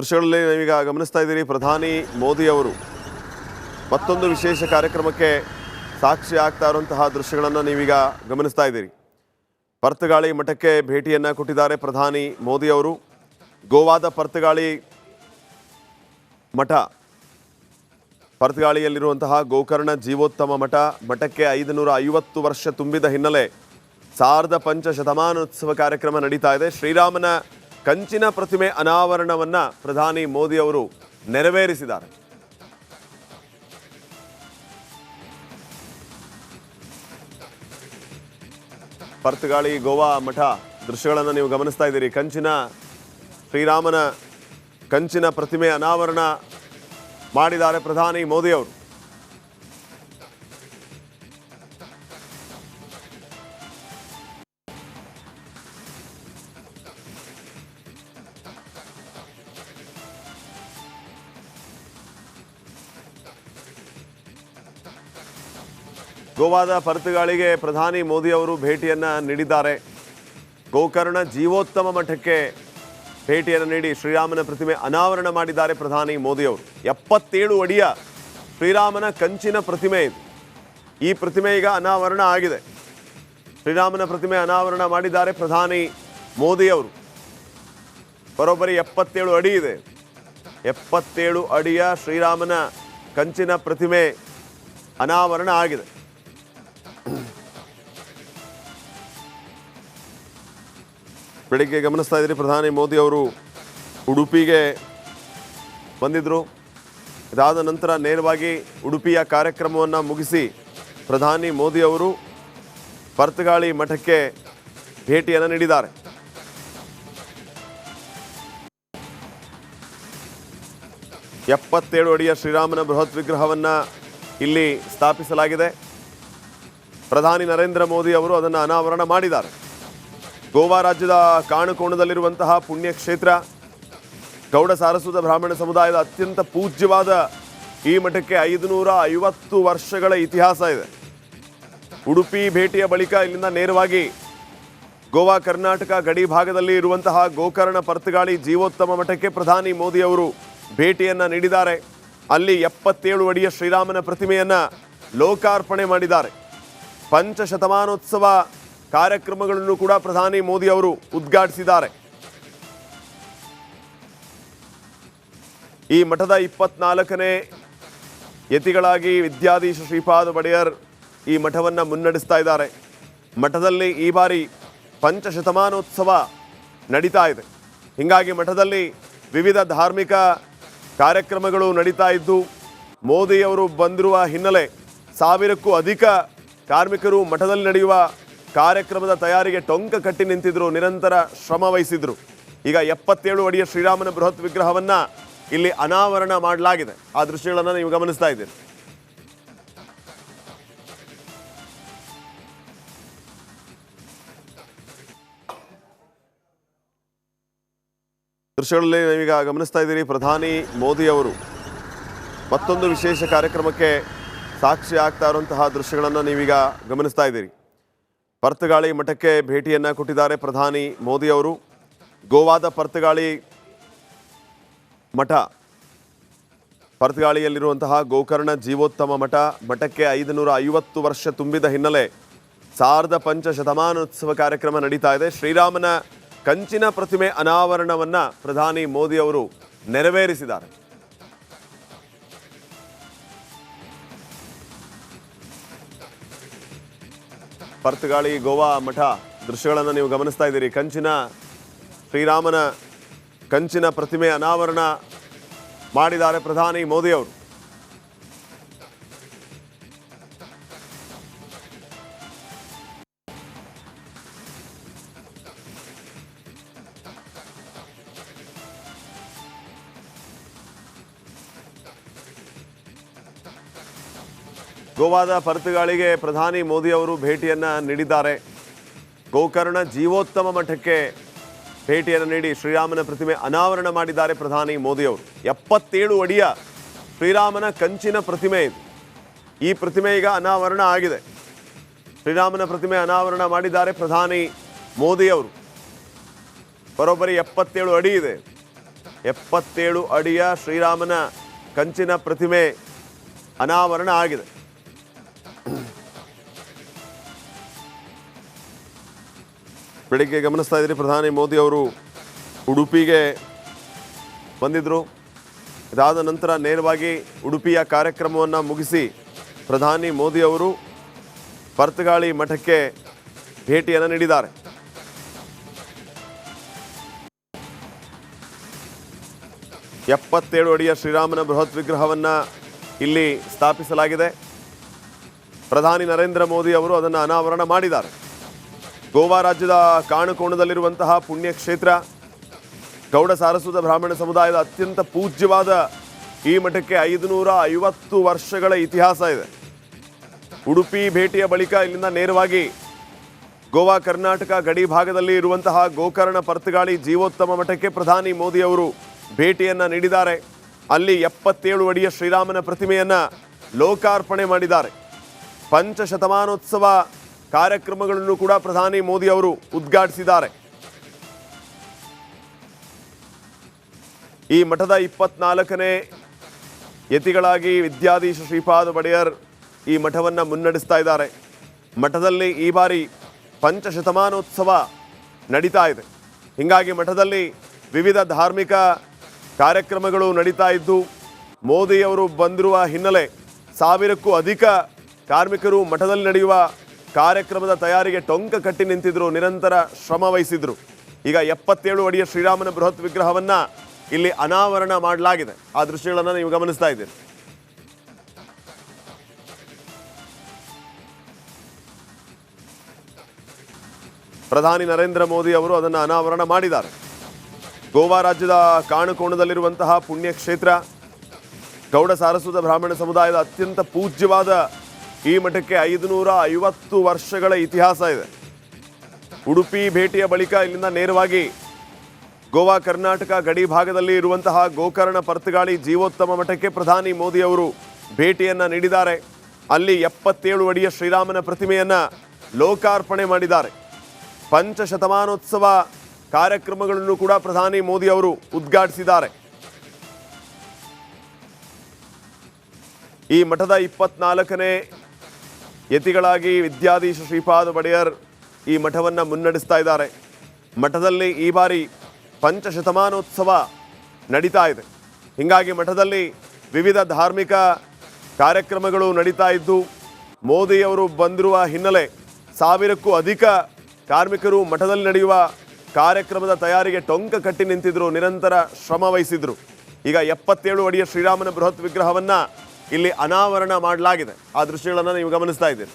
ದೃಶ್ಯಗಳಲ್ಲಿ ನೀವೀಗ ಗಮನಿಸ್ತಾ ಇದ್ದೀರಿ ಪ್ರಧಾನಿ ಮೋದಿ ಅವರು. ಮತ್ತೊಂದು ವಿಶೇಷ ಕಾರ್ಯಕ್ರಮಕ್ಕೆ ಸಾಕ್ಷಿ ಆಗ್ತಾ ಇರುವಂತಹ ದೃಶ್ಯಗಳನ್ನು ನೀವೀಗ ಗಮನಿಸ್ತಾ ಇದ್ದೀರಿ. ಪರ್ತಗಾಳಿ ಮಠಕ್ಕೆ ಭೇಟಿಯನ್ನು ಕೊಟ್ಟಿದ್ದಾರೆ ಪ್ರಧಾನಿ ಮೋದಿ ಅವರು. ಗೋವಾದ ಪರ್ತಗಾಳಿ ಮಠ. ಪರ್ತಗಾಳಿಯಲ್ಲಿರುವಂತಹ ಗೋಕರ್ಣ ಜೀವೋತ್ತಮ ಮಠ ಮಠಕ್ಕೆ ಐದುನೂರ ಐವತ್ತು ವರ್ಷ ತುಂಬಿದ ಹಿನ್ನೆಲೆ ಸಾರ್ಧ ಪಂಚ ಶತಮಾನೋತ್ಸವ ಕಾರ್ಯಕ್ರಮ ನಡೀತಾ ಇದೆ. ಶ್ರೀರಾಮನ ಕಂಚಿನ ಪ್ರತಿಮೆ ಅನಾವರಣವನ್ನ ಪ್ರಧಾನಿ ಮೋದಿ ಅವರು ನೆರವೇರಿಸಿದ್ದಾರೆ. ಪರ್ತಗಾಳಿ ಗೋವಾ ಮಠ ದೃಶ್ಯಗಳನ್ನು ನೀವು ಗಮನಿಸ್ತಾ ಇದ್ದೀರಿ. ಕಂಚಿನ ಶ್ರೀರಾಮನ ಕಂಚಿನ ಪ್ರತಿಮೆ ಅನಾವರಣ ಮಾಡಿದ್ದಾರೆ ಪ್ರಧಾನಿ ಮೋದಿ ಗೋವಾದ ಪರ್ತುಗಾಳಿಗೆ ಪ್ರಧಾನಿ ಮೋದಿ ಅವರು ಭೇಟಿಯನ್ನು ನೀಡಿದ್ದಾರೆ. ಗೋಕರ್ಣ ಜೀವೋತ್ತಮ ಮಠಕ್ಕೆ ಭೇಟಿಯನ್ನು ನೀಡಿ ಶ್ರೀರಾಮನ ಪ್ರತಿಮೆ ಅನಾವರಣ ಮಾಡಿದ್ದಾರೆ ಪ್ರಧಾನಿ ಮೋದಿ ಅವರು. ಎಪ್ಪತ್ತೇಳು ಅಡಿಯ ಶ್ರೀರಾಮನ ಕಂಚಿನ ಪ್ರತಿಮೆ ಇದು. ಈ ಪ್ರತಿಮೆ ಈಗ ಅನಾವರಣ ಆಗಿದೆ. ಶ್ರೀರಾಮನ ಪ್ರತಿಮೆ ಅನಾವರಣ ಮಾಡಿದ್ದಾರೆ ಪ್ರಧಾನಿ ಮೋದಿ ಅವರು. ಬರೋಬ್ಬರಿ ಎಪ್ಪತ್ತೇಳು ಅಡಿ ಇದೆ. ಎಪ್ಪತ್ತೇಳು ಅಡಿಯ ಶ್ರೀರಾಮನ ಕಂಚಿನ ಪ್ರತಿಮೆ ಅನಾವರಣ ಆಗಿದೆ. ಬೆಳಿಗ್ಗೆ ಗಮನಿಸ್ತಾ ಇದ್ದೀರಿ ಪ್ರಧಾನಿ ಮೋದಿ ಅವರು ಉಡುಪಿಗೆ ಬಂದಿದ್ದರು ಇದಾದ ನಂತರ ನೇರವಾಗಿ ಉಡುಪಿಯ ಕಾರ್ಯಕ್ರಮವನ್ನು ಮುಗಿಸಿ ಪ್ರಧಾನಿ ಮೋದಿ ಅವರು ಪರ್ತಗಾಳಿ ಮಠಕ್ಕೆ ಭೇಟಿಯನ್ನು ನೀಡಿದ್ದಾರೆ. ಎಪ್ಪತ್ತೇಳು ಅಡಿಯ ಶ್ರೀರಾಮನ ಬೃಹತ್ ವಿಗ್ರಹವನ್ನು ಇಲ್ಲಿ ಸ್ಥಾಪಿಸಲಾಗಿದೆ. ಪ್ರಧಾನಿ ನರೇಂದ್ರ ಮೋದಿ ಅವರು ಅದನ್ನು ಅನಾವರಣ ಮಾಡಿದ್ದಾರೆ. ಗೋವಾ ರಾಜ್ಯದ ಕಾಣುಕೋಣದಲ್ಲಿರುವಂತಹ ಪುಣ್ಯಕ್ಷೇತ್ರ ಗೌಡ ಸಾರಸ್ವತ ಬ್ರಾಹ್ಮಣ ಸಮುದಾಯದ ಅತ್ಯಂತ ಪೂಜ್ಯವಾದ ಈ ಮಠಕ್ಕೆ ಐದುನೂರ ಐವತ್ತು ವರ್ಷಗಳ ಇತಿಹಾಸ ಇದೆ. ಉಡುಪಿ ಭೇಟಿಯ ಬಳಿಕ ಇಲ್ಲಿಂದ ನೇರವಾಗಿ ಗೋವಾ, ಕರ್ನಾಟಕ ಗಡಿ ಭಾಗದಲ್ಲಿ ಇರುವಂತಹ ಗೋಕರ್ಣ ಪರ್ತಗಾಳಿ ಜೀವೋತ್ತಮ ಮಠಕ್ಕೆ ಪ್ರಧಾನಿ ಮೋದಿ ಅವರು ಭೇಟಿಯನ್ನು ನೀಡಿದ್ದಾರೆ. ಅಲ್ಲಿ ಎಪ್ಪತ್ತೇಳು ಅಡಿಯ ಶ್ರೀರಾಮನ ಪ್ರತಿಮೆಯನ್ನು ಲೋಕಾರ್ಪಣೆ ಮಾಡಿದ್ದಾರೆ. ಪಂಚಶತಮಾನೋತ್ಸವ ಕಾರ್ಯಕ್ರಮಗಳನ್ನು ಕೂಡ ಪ್ರಧಾನಿ ಮೋದಿ ಅವರು ಉದ್ಘಾಟಿಸಿದ್ದಾರೆ. ಈ ಮಠದ ಇಪ್ಪತ್ನಾಲ್ಕನೇ ಯತಿಗಳಾಗಿ ವಿದ್ಯಾಧೀಶ ಶ್ರೀಪಾದ ಒಡೆಯರ್ ಈ ಮಠವನ್ನು ಮುನ್ನಡೆಸ್ತಾ ಇದ್ದಾರೆ. ಮಠದಲ್ಲಿ ಈ ಬಾರಿ ಪಂಚಶತಮಾನೋತ್ಸವ ನಡೀತಾ ಇದೆ. ಹೀಗಾಗಿ ಮಠದಲ್ಲಿ ವಿವಿಧ ಧಾರ್ಮಿಕ ಕಾರ್ಯಕ್ರಮಗಳು ನಡೀತಾ ಇದ್ದು, ಮೋದಿಯವರು ಬಂದಿರುವ ಹಿನ್ನೆಲೆ ಸಾವಿರಕ್ಕೂ ಅಧಿಕ ಕಾರ್ಮಿಕರು ಮಠದಲ್ಲಿ ನಡೆಯುವ ಕಾರ್ಯಕ್ರಮದ ತಯಾರಿಗೆ ಟೊಂಕ ಕಟ್ಟಿ ನಿಂತಿದ್ರು, ನಿರಂತರ ಶ್ರಮ ವಹಿಸಿದ್ರು. ಈಗ ಎಪ್ಪತ್ತೇಳು ಅಡಿಯ ಶ್ರೀರಾಮನ ಬೃಹತ್ ವಿಗ್ರಹವನ್ನ ಇಲ್ಲಿ ಅನಾವರಣ ಮಾಡಲಾಗಿದೆ. ಆ ದೃಶ್ಯಗಳನ್ನು ನೀವು ಗಮನಿಸ್ತಾ ಇದ್ದೀರಿ. ದೃಶ್ಯಗಳಲ್ಲಿ ನೀವೀಗ ಗಮನಿಸ್ತಾ ಇದ್ದೀರಿ, ಪ್ರಧಾನಿ ಮೋದಿ ಅವರು. ಮತ್ತೊಂದು ವಿಶೇಷ ಕಾರ್ಯಕ್ರಮಕ್ಕೆ ಸಾಕ್ಷಿ ಆಗ್ತಾ ಇರುವಂತಹ ದೃಶ್ಯಗಳನ್ನು ನೀವೀಗ ಗಮನಿಸ್ತಾ ಇದ್ದೀರಿ. ಪರ್ತಗಾಳಿ ಮಠಕ್ಕೆ ಭೇಟಿಯನ್ನು ಕೊಟ್ಟಿದ್ದಾರೆ ಪ್ರಧಾನಿ ಮೋದಿ ಅವರು. ಗೋವಾದ ಪರ್ತಗಾಳಿ ಮಠ, ಪರ್ತಗಾಳಿಯಲ್ಲಿರುವಂತಹ ಗೋಕರ್ಣ ಜೀವೋತ್ತಮ ಮಠ ಮಠಕ್ಕೆ ಐದುನೂರ ಐವತ್ತು ವರ್ಷ ತುಂಬಿದ ಹಿನ್ನೆಲೆ ಸಾರ್ಧ ಪಂಚಶತಮಾನೋತ್ಸವ ಕಾರ್ಯಕ್ರಮ ನಡೀತಾ ಇದೆ. ಶ್ರೀರಾಮನ ಕಂಚಿನ ಪ್ರತಿಮೆ ಅನಾವರಣವನ್ನು ಪ್ರಧಾನಿ ಮೋದಿ ಅವರು ನೆರವೇರಿಸಿದ್ದಾರೆ. ಪರ್ತಗಾಳಿ ಗೋವಾ ಮಠ ದೃಶ್ಯಗಳನ್ನು ನೀವು ಗಮನಿಸ್ತಾ ಇದ್ದೀರಿ. ಕಂಚಿನ ಶ್ರೀರಾಮನ ಕಂಚಿನ ಪ್ರತಿಮೆ ಅನಾವರಣ ಮಾಡಿದ್ದಾರೆ ಪ್ರಧಾನಿ ಮೋದಿ ಗೋವಾದ ಪರ್ತುಗಾಳಿಗೆ ಪ್ರಧಾನಿ ಮೋದಿ ಅವರು ಭೇಟಿಯನ್ನು ನೀಡಿದ್ದಾರೆ. ಗೋಕರ್ಣ ಜೀವೋತ್ತಮ ಮಠಕ್ಕೆ ಭೇಟಿಯನ್ನು ನೀಡಿ ಶ್ರೀರಾಮನ ಪ್ರತಿಮೆ ಅನಾವರಣ ಮಾಡಿದ್ದಾರೆ ಪ್ರಧಾನಿ ಮೋದಿ ಅವರು. ಎಪ್ಪತ್ತೇಳು ಅಡಿಯ ಶ್ರೀರಾಮನ ಕಂಚಿನ ಪ್ರತಿಮೆ ಇದು. ಈ ಪ್ರತಿಮೆ ಈಗ ಅನಾವರಣ ಆಗಿದೆ. ಶ್ರೀರಾಮನ ಪ್ರತಿಮೆ ಅನಾವರಣ ಮಾಡಿದ್ದಾರೆ ಪ್ರಧಾನಿ ಮೋದಿ ಅವರು. ಬರೋಬ್ಬರಿ ಎಪ್ಪತ್ತೇಳು ಅಡಿ ಇದೆ. ಎಪ್ಪತ್ತೇಳು ಅಡಿಯ ಶ್ರೀರಾಮನ ಕಂಚಿನ ಪ್ರತಿಮೆ ಅನಾವರಣ ಆಗಿದೆ. ಬೆಳಿಗ್ಗೆ ಗಮನಿಸ್ತಾ ಇದ್ದೀರಿ, ಪ್ರಧಾನಿ ಮೋದಿ ಅವರು ಉಡುಪಿಗೆ ಬಂದಿದ್ದರು ಇದಾದ ನಂತರ ನೇರವಾಗಿ ಉಡುಪಿಯ ಕಾರ್ಯಕ್ರಮವನ್ನು ಮುಗಿಸಿ ಪ್ರಧಾನಿ ಮೋದಿ ಅವರು ಪರ್ತಗಾಳಿ ಮಠಕ್ಕೆ ಭೇಟಿಯನ್ನು ನೀಡಿದ್ದಾರೆ. ಎಪ್ಪತ್ತೇಳು ಅಡಿಯ ಶ್ರೀರಾಮನ ಬೃಹತ್ ವಿಗ್ರಹವನ್ನು ಇಲ್ಲಿ ಸ್ಥಾಪಿಸಲಾಗಿದೆ. ಪ್ರಧಾನಿ ನರೇಂದ್ರ ಮೋದಿ ಅವರು ಅದನ್ನು ಅನಾವರಣ ಮಾಡಿದ್ದಾರೆ. ಗೋವಾ ರಾಜ್ಯದ ಕಾಣುಕೋಣದಲ್ಲಿರುವಂತಹ ಪುಣ್ಯಕ್ಷೇತ್ರ ಗೌಡ ಸಾರಸ್ವತ ಬ್ರಾಹ್ಮಣ ಸಮುದಾಯದ ಅತ್ಯಂತ ಪೂಜ್ಯವಾದ ಈ ಮಠಕ್ಕೆ ಐದುನೂರ ಐವತ್ತು ವರ್ಷಗಳ ಇತಿಹಾಸ ಇದೆ. ಉಡುಪಿ ಭೇಟಿಯ ಬಳಿಕ ಇಲ್ಲಿಂದ ನೇರವಾಗಿ ಗೋವಾ, ಕರ್ನಾಟಕ ಗಡಿ ಭಾಗದಲ್ಲಿ ಇರುವಂತಹ ಗೋಕರ್ಣ ಪರ್ತಗಾಳಿ ಜೀವೋತ್ತಮ ಮಠಕ್ಕೆ ಪ್ರಧಾನಿ ಮೋದಿ ಅವರು ಭೇಟಿಯನ್ನು ನೀಡಿದ್ದಾರೆ. ಅಲ್ಲಿ ಎಪ್ಪತ್ತೇಳು ಅಡಿಯ ಶ್ರೀರಾಮನ ಪ್ರತಿಮೆಯನ್ನು ಲೋಕಾರ್ಪಣೆ ಮಾಡಿದ್ದಾರೆ. ಪಂಚಶತಮಾನೋತ್ಸವ ಕಾರ್ಯಕ್ರಮಗಳನ್ನು ಕೂಡ ಪ್ರಧಾನಿ ಮೋದಿ ಅವರು ಉದ್ಘಾಟಿಸಿದ್ದಾರೆ. ಈ ಮಠದ ಇಪ್ಪತ್ನಾಲ್ಕನೇ ಯತಿಗಳಾಗಿ ವಿದ್ಯಾಧೀಶ ಶ್ರೀಪಾದ ಒಡೆಯರ್ ಈ ಮಠವನ್ನು ಮುನ್ನಡೆಸ್ತಾ ಇದ್ದಾರೆ. ಮಠದಲ್ಲಿ ಈ ಬಾರಿ ಪಂಚಶತಮಾನೋತ್ಸವ ನಡೀತಾ ಇದೆ. ಹೀಗಾಗಿ ಮಠದಲ್ಲಿ ವಿವಿಧ ಧಾರ್ಮಿಕ ಕಾರ್ಯಕ್ರಮಗಳು ನಡೀತಾ ಇದ್ದು, ಮೋದಿಯವರು ಬಂದಿರುವ ಹಿನ್ನೆಲೆ ಸಾವಿರಕ್ಕೂ ಅಧಿಕ ಕಾರ್ಮಿಕರು ಮಠದಲ್ಲಿ ನಡೆಯುವ ಕಾರ್ಯಕ್ರಮದ ತಯಾರಿಗೆ ಟೊಂಕ ಕಟ್ಟಿ ನಿಂತಿದ್ರು, ನಿರಂತರ ಶ್ರಮ ವಹಿಸಿದ್ರು. ಈಗ ಎಪ್ಪತ್ತೇಳು ಅಡಿಯ ಶ್ರೀರಾಮನ ಬೃಹತ್ ವಿಗ್ರಹವನ್ನ ಇಲ್ಲಿ ಅನಾವರಣ ಮಾಡಲಾಗಿದೆ. ಆ ದೃಶ್ಯಗಳನ್ನು ನೀವು ಗಮನಿಸ್ತಾ ಇದ್ದೀರಿ. ಪ್ರಧಾನಿ ನರೇಂದ್ರ ಮೋದಿ ಅವರು ಅದನ್ನು ಅನಾವರಣ ಮಾಡಿದ್ದಾರೆ. ಗೋವಾ ರಾಜ್ಯದ ಕಾಣುಕೋಣದಲ್ಲಿರುವಂತಹ ಪುಣ್ಯಕ್ಷೇತ್ರ, ಗೌಡ ಸಾರಸ್ವತ ಬ್ರಾಹ್ಮಣ ಸಮುದಾಯದ ಅತ್ಯಂತ ಪೂಜ್ಯವಾದ ಈ ಮಠಕ್ಕೆ ಐದುನೂರ ಐವತ್ತು ವರ್ಷಗಳ ಇತಿಹಾಸ ಇದೆ. ಉಡುಪಿ ಭೇಟಿಯ ಬಳಿಕ ಇಲ್ಲಿಂದ ನೇರವಾಗಿ ಗೋವಾ, ಕರ್ನಾಟಕ ಗಡಿ ಭಾಗದಲ್ಲಿ ಇರುವಂತಹ ಗೋಕರ್ಣ ಪರ್ತಗಾಳಿ ಜೀವೋತ್ತಮ ಮಠಕ್ಕೆ ಪ್ರಧಾನಿ ಮೋದಿ ಅವರು ಭೇಟಿಯನ್ನು ನೀಡಿದ್ದಾರೆ. ಅಲ್ಲಿ ಎಪ್ಪತ್ತೇಳು ಅಡಿಯ ಶ್ರೀರಾಮನ ಪ್ರತಿಮೆಯನ್ನು ಲೋಕಾರ್ಪಣೆ ಮಾಡಿದ್ದಾರೆ. ಪಂಚಶತಮಾನೋತ್ಸವ ಕಾರ್ಯಕ್ರಮಗಳನ್ನು ಕೂಡ ಪ್ರಧಾನಿ ಮೋದಿ ಅವರು ಉದ್ಘಾಟಿಸಿದ್ದಾರೆ. ಈ ಮಠದ ಇಪ್ಪತ್ನಾಲ್ಕನೇ ಯತಿಗಳಾಗಿ ವಿದ್ಯಾಧೀಶ ಶ್ರೀಪಾದ ಒಡೆಯರ್ ಈ ಮಠವನ್ನು ಮುನ್ನಡೆಸ್ತಾ ಇದ್ದಾರೆ. ಮಠದಲ್ಲಿ ಈ ಬಾರಿ ಪಂಚಶತಮಾನೋತ್ಸವ ನಡೀತಾ ಇದೆ. ಹೀಗಾಗಿ ಮಠದಲ್ಲಿ ವಿವಿಧ ಧಾರ್ಮಿಕ ಕಾರ್ಯಕ್ರಮಗಳು ನಡೀತಾ ಇದ್ದು, ಮೋದಿಯವರು ಬಂದಿರುವ ಹಿನ್ನೆಲೆ ಸಾವಿರಕ್ಕೂ ಅಧಿಕ ಕಾರ್ಮಿಕರು ಮಠದಲ್ಲಿ ನಡೆಯುವ ಕಾರ್ಯಕ್ರಮದ ತಯಾರಿಗೆ ಟೊಂಕ ಕಟ್ಟಿ ನಿಂತಿದ್ರು, ನಿರಂತರ ಶ್ರಮ ವಹಿಸಿದ್ರು. ಈಗ ಎಪ್ಪತ್ತೇಳು ಅಡಿಯ ಶ್ರೀರಾಮನ ಬೃಹತ್ ವಿಗ್ರಹವನ್ನ ಇಲ್ಲಿ ಅನಾವರಣ ಮಾಡಲಾಗಿದೆ. ಆ ದೃಶ್ಯಗಳನ್ನು ನೀವು ಗಮನಿಸ್ತಾ ಇದ್ದೀರಿ.